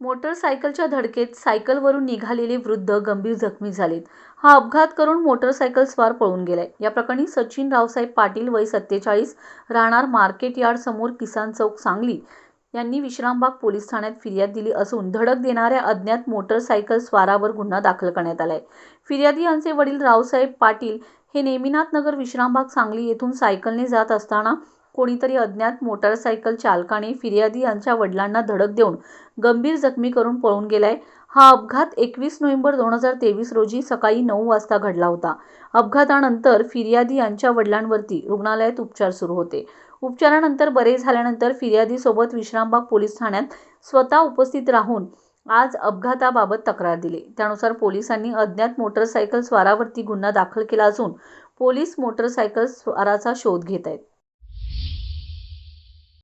मोटरसायकलच्या धडकेत सायकलवरून निघालेले वृद्ध गंभीर जखमी झालेत. हा अपघात करून मोटरसायकल स्वार पळून गेलाय. या प्रकरणी सचिन रावसाहेब पाटील वय सत्तेचाळीस राहणार मार्केट यार्ड समोर किसान चौक सांगली यांनी विश्रामबाग पोलीस ठाण्यात फिर्याद दिली असून धडक देणाऱ्या अज्ञात मोटरसायकल स्वारावर गुन्हा दाखल करण्यात आलाय. फिर्यादी यांचे वडील रावसाहेब पाटील हे नेमिनाथनगर विश्रामबाग सांगली येथून सायकलने जात असताना कोणीतरी अज्ञात मोटारसायकल चालकाने फिर्यादी यांच्या वडिलांना धडक देऊन गंभीर जखमी करून पळून गेलाय. हा अपघात एकवीस नोव्हेंबर दोन हजार तेवीस रोजी सकाळी नऊ वाजता घडला होता. अपघातानंतर फिर्यादी यांच्या वडिलांवरती रुग्णालयात उपचार सुरू होते. उपचारानंतर बरे झाल्यानंतर फिर्यादीसोबत विश्रामबाग पोलीस ठाण्यात स्वतः उपस्थित राहून आज अपघाताबाबत तक्रार दिली. त्यानुसार पोलिसांनी अज्ञात मोटरसायकल स्वारावरती गुन्हा दाखल केला असून पोलीस मोटरसायकल स्वाराचा शोध घेत आहेत.